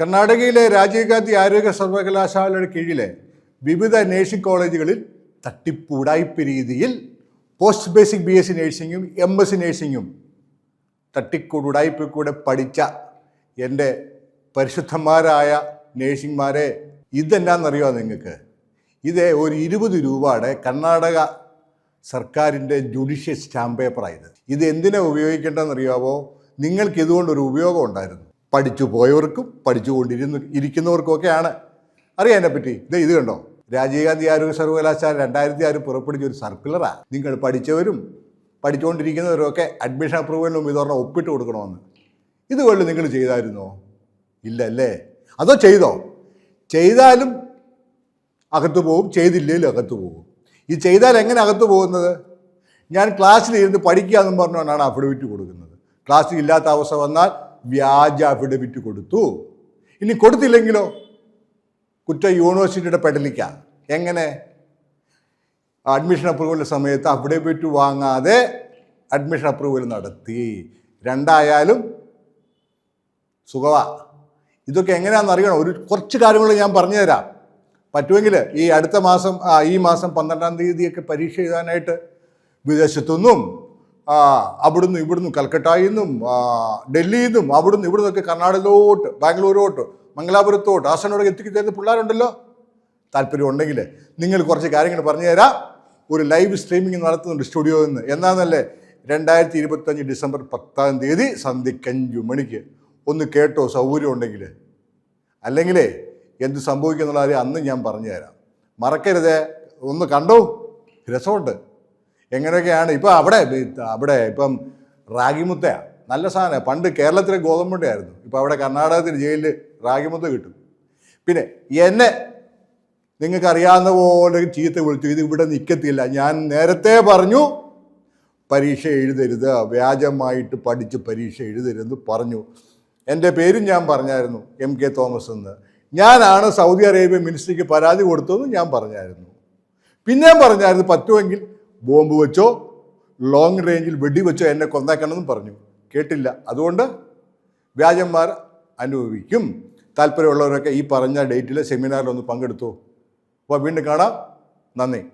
കർണാടകയിലെ രാജീവ് ഗാന്ധി ആരോഗ്യ സർവകലാശാലയുടെ കീഴിലെ വിവിധ നേഴ്സിംഗ് കോളേജുകളിൽ തട്ടിപ്പുടായ്പ രീതിയിൽ post basic B S C നേഴ്സിംഗും M S C നേഴ്സിംഗും തട്ടിക്കൂടായ്പ കൂടെ പഠിച്ച എന്റെ പരിശുദ്ധന്മാരായ നേഴ്സിംഗ്മാരെ ഇതെന്നാന്നറിയോ നിങ്ങൾക്ക്? ഇത് ഒരു ഇരുപത് രൂപയുടെ കർണാടക സർക്കാരിന്റെ ജുഡീഷ്യൽ സ്റ്റാമ്പ് പേപ്പറായത് ഇത്. എന്തിനാണ് ഉപയോഗിക്കേണ്ടതെന്നറിയാവോ? നിങ്ങൾക്ക് ഇതുകൊണ്ടൊരു ഉപയോഗം ഉണ്ടായിരുന്നു പഠിച്ചു പോയവർക്കും പഠിച്ചുകൊണ്ടിരുന്ന ഇരിക്കുന്നവർക്കുമൊക്കെയാണ്. അറിയാം എന്നെപ്പറ്റി ഇത് ഇത് കണ്ടോ? രാജീവ് ഗാന്ധി ആരോഗ്യ സർവകലാശാല രണ്ടായിരത്തി ആറ് പുറപ്പെടുവിച്ച ഒരു സർക്കുലറാണ് നിങ്ങൾ പഠിച്ചവരും പഠിച്ചുകൊണ്ടിരിക്കുന്നവരും ഒക്കെ അഡ്മിഷൻ അപ്രൂവലിനും ഇതോർണം ഒപ്പിട്ട് കൊടുക്കണമെന്ന്. ഇതുകൊണ്ട് നിങ്ങൾ ചെയ്തായിരുന്നോ? ഇല്ലല്ലേ? അതോ ചെയ്തോ? ചെയ്താലും അകത്ത് പോകും ചെയ്തില്ലേലും അകത്ത് പോകും. ഇത് ചെയ്താൽ എങ്ങനെ അകത്ത് പോകുന്നത്? ഞാൻ ക്ലാസ്സിൽ ഇരുന്ന് പഠിക്കുക എന്നും പറഞ്ഞുകൊണ്ടാണ് അഫിഡവിറ്റ് കൊടുക്കുന്നത്. ക്ലാസ്സിൽ ഇല്ലാത്ത അവസ്ഥ വന്നാൽ വ്യാജ അഫിഡവിറ്റ് കൊടുത്തു. ഇനി കൊടുത്തില്ലെങ്കിലോ? കുറ്റ യൂണിവേഴ്സിറ്റിയുടെ പെടലിക്ക. എങ്ങനെ? അഡ്മിഷൻ അപ്രൂവലിന്റെ സമയത്ത് അഫിഡവിറ്റ് വാങ്ങാതെ അഡ്മിഷൻ അപ്രൂവൽ നടത്തി. രണ്ടായാലും സുഖവ. ഇതൊക്കെ എങ്ങനെയാണെന്ന് അറിയണം. ഒരു കുറച്ച് കാര്യങ്ങൾ ഞാൻ പറഞ്ഞുതരാം. പറ്റുമെങ്കിൽ ഈ അടുത്ത മാസം ഈ മാസം പന്ത്രണ്ടാം തീയതിയൊക്കെ പരീക്ഷ എഴുതാനായിട്ട് വിദേശത്തുനിന്നും അവിടുന്ന് ഇവിടുന്ന് കൽക്കട്ടയിൽ നിന്നും ഡൽഹിയിൽ നിന്നും അവിടുന്ന് ഇവിടുന്നൊക്കെ കർണാടകയിലോട്ട് ബാംഗ്ലൂരോട്ട് മംഗലാപുരത്തോട്ട് ആസനോടൊക്കെ എത്തിക്കുന്ന പിള്ളേരുണ്ടല്ലോ? താല്പര്യം ഉണ്ടെങ്കിൽ നിങ്ങൾ കുറച്ച് കാര്യങ്ങൾ പറഞ്ഞു തരാം. ഒരു ലൈവ് സ്ട്രീമിംഗ് നടത്തുന്നുണ്ട് സ്റ്റുഡിയോയിൽ നിന്ന്. എന്നാന്നല്ലേ രണ്ടായിരത്തി ഇരുപത്തഞ്ച് ഡിസംബർ പത്താം തീയതി സന്ധ്യയ്ക്ക് അഞ്ചു മണിക്ക്. ഒന്ന് കേട്ടോ സൗകര്യം ഉണ്ടെങ്കിൽ അല്ലെങ്കിലേ എന്ത് സംഭവിക്കുന്നുള്ള കാര്യം അന്ന് ഞാൻ പറഞ്ഞു തരാം. മറക്കരുത്. ഒന്ന് കണ്ടോ? രസമുണ്ട്. എങ്ങനെയൊക്കെയാണ്? ഇപ്പം അവിടെ അവിടെ ഇപ്പം റാഗിമുത്തയാണ് നല്ല സാധനമാണ് പണ്ട് കേരളത്തിലെ ഗോതമ്പുണ്ടയായിരുന്നു. ഇപ്പം അവിടെ കർണാടകത്തിൽ ജയിലിൽ റാഗിമുത്ത കിട്ടും. പിന്നെ എന്നെ നിങ്ങൾക്കറിയാവുന്ന പോലെ ചീത്ത വിളിച്ചു. ഇത് ഇവിടെ നിൽക്കത്തില്ല ഞാൻ നേരത്തെ പറഞ്ഞു പരീക്ഷ എഴുതരുത്. വ്യാജമായിട്ട് പഠിച്ച് പരീക്ഷ എഴുതരുതെന്ന് പറഞ്ഞു. എന്റെ പേരും ഞാൻ പറഞ്ഞായിരുന്നു എം കെ തോമസ് എന്ന്. ഞാനാണ് സൗദി അറേബ്യ മിനിസ്ട്രിക്ക് പരാതി കൊടുത്തതെന്ന് ഞാൻ പറഞ്ഞായിരുന്നു. പിന്നെയും പറഞ്ഞായിരുന്നു പറ്റുമെങ്കിൽ ബോംബ് വെച്ചോ ലോങ് റേഞ്ചിൽ വെടി വെച്ചോ എന്നെ കൊന്നേക്കണമെന്നും പറഞ്ഞു. കേട്ടില്ല. അതുകൊണ്ട് വ്യാജന്മാർ അനുഭവിക്കും. താല്പര്യമുള്ളവരൊക്കെ ഈ പറഞ്ഞ ഡേറ്റിലെ സെമിനാറിലൊന്ന് പങ്കെടുത്തു. അപ്പോൾ വീണ്ടും കാണാം. നന്ദി.